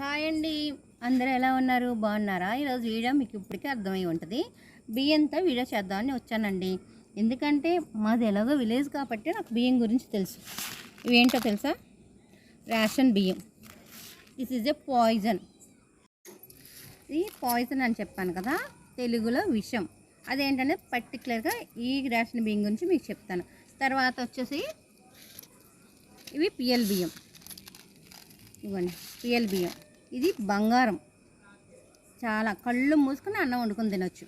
Hi అండి. అందరూ ఎలా ఉన్నారు? బాగున్నారా? ఈరోజు వీడియో మీకు ఇప్పటికే అర్థమై ఉంటుంది. బియ్యంతో వీడియో చేద్దామని వచ్చానండి. ఎందుకంటే మాది ఎలాగో విలేజ్ కాబట్టి నాకు బియ్యం గురించి తెలుసు. ఇవేంటో తెలుసా? రేషన్ బియ్యం. దిస్ ఈజ్ ఎ పాయిజన్ ఇది పాయిజన్ అని చెప్పాను కదా తెలుగులో విషం. అదేంటంటే పర్టికులర్గా ఈ రేషన్ బియ్యం గురించి మీకు చెప్తాను. తర్వాత వచ్చేసి ఇవి పిఎల్ బియ్యం. ఇవ్వండి. పిఎల్ బియ్యం. ఇది బంగారం. చాలా కళ్ళు మూసుకుని అన్నం వండుకొని తినొచ్చు.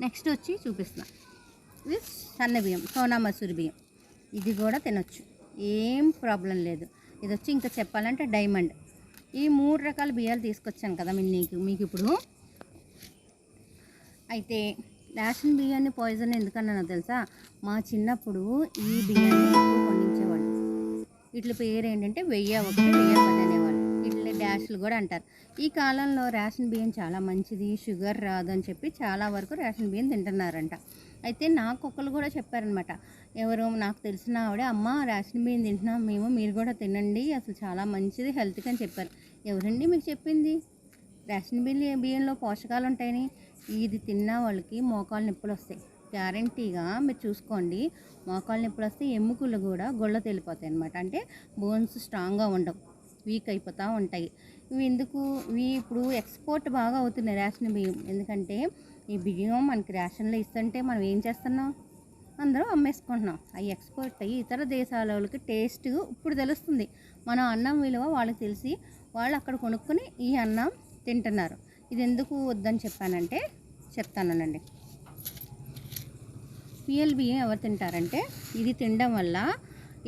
నెక్స్ట్ వచ్చి చూపిస్తున్నా. ఇది సన్న బియ్యం సోనా మసూరి బియ్యం. ఇది కూడా తినొచ్చు. ఏం ప్రాబ్లం లేదు. ఇది వచ్చి ఇంకా చెప్పాలంటే డైమండ్ ఈ మూడు రకాల బియ్యాలు తీసుకొచ్చాను కదా మీకు మీకు ఇప్పుడు. అయితే రేషన్ బియ్యాన్ని పాయిజన్ ఎందుకన్నానో తెలుసా? మా చిన్నప్పుడు ఈ బియ్యాన్ని ఎక్కువ పండించేవాళ్ళు. వీటి పేరు ఏంటంటే వెయ్యి ఒకటి వెయ్యి పది అనేవాళ్ళు. వీటిని డాష్లు కూడా అంటారు. ఈ కాలంలో రేషన్ బియ్యం చాలా మంచిది షుగర్ రాదు అని చెప్పి చాలా వరకు రేషన్ బియ్యం తింటున్నారంట. అయితే నాకు ఒకళ్ళు కూడా చెప్పారనమాట. ఎవరు నాకు తెలిసిన ఆవిడ అమ్మ రేషన్ బియ్యం తింటున్నాం మేము మీరు కూడా తినండి అసలు చాలా మంచిది హెల్త్కి అని చెప్పారు. ఎవరండి మీకు చెప్పింది? రేషన్ బియ్యం బియ్యంలో పోషకాలు ఉంటాయని? ఇది తిన్న వాళ్ళకి మోకాలు నొప్పులు వస్తాయి. గ్యారంటీగా మీరు చూసుకోండి. మోకాలు నొప్పులు వస్తే ఎముకలు కూడా గొళ్ళ తెలిపోతాయి అనమాట అంటే బోన్స్ స్ట్రాంగ్గా ఉండవు. వీక్ అయిపోతూ ఉంటాయి. ఇవి ఎందుకు? ఇవి ఇప్పుడు ఎక్స్పోర్ట్ బాగా అవుతున్నాయి రేషన్ బియ్యం. ఎందుకంటే ఈ బియ్యం మనకి రేషన్లో ఇస్తుంటే మనం ఏం చేస్తున్నాం? అందరూ అమ్మేసుకుంటున్నాం. అవి ఎక్స్పోర్ట్ అయ్యి ఇతర దేశాల వాళ్ళకి టేస్ట్ ఇప్పుడు తెలుస్తుంది. మనం అన్నం విలువ వాళ్ళకి తెలిసి వాళ్ళు అక్కడ కొనుక్కొని ఈ అన్నం తింటున్నారు. ఇది ఎందుకు వద్దని చెప్పానంటే చెప్తానండి బియ్యం ఎవరు తింటారంటే ఇది తినడం వల్ల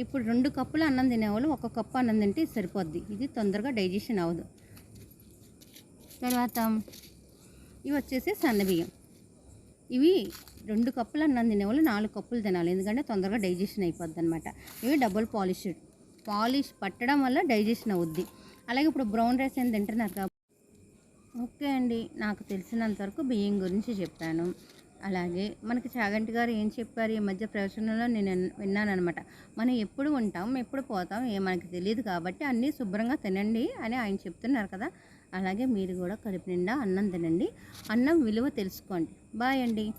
ఇప్పుడు రెండు కప్పులు అన్నం తినేవాళ్ళు ఒక కప్పు అన్నం తింటే సరిపోద్ది. ఇది తొందరగా డైజెషన్ అవ్వదు. తర్వాత ఇవి వచ్చేసి సన్నబియ్యం ఇవి రెండు కప్పులు అన్నం తినేవాళ్ళు నాలుగు కప్పులు తినాలి. ఎందుకంటే తొందరగా డైజెషన్ అయిపోద్ది అనమాట ఇవి డబుల్ పాలిష్డ్. పాలిష్ పట్టడం వల్ల డైజెషన్ అవుద్ది. అలాగే ఇప్పుడు బ్రౌన్ రైస్ ఏం తింటున్నారు కాబట్టి ఓకే అండి. నాకు తెలిసినంతవరకు బియ్యం గురించి చెప్పాను. అలాగే మనకి చాగంటి గారు ఏం చెప్పారు? ఈ మధ్య ప్రవచనంలో నేను విన్నాను అనమాట మనం ఎప్పుడు ఉంటాం ఎప్పుడు పోతాం ఏ మనకి తెలియదు కాబట్టి అన్నీ శుభ్రంగా తినండి అని ఆయన చెప్తున్నారు కదా. అలాగే మీరు కూడా కడుపు నిండా అన్నం తినండి. అన్నం విలువ తెలుసుకోండి. బాయ్ అండి.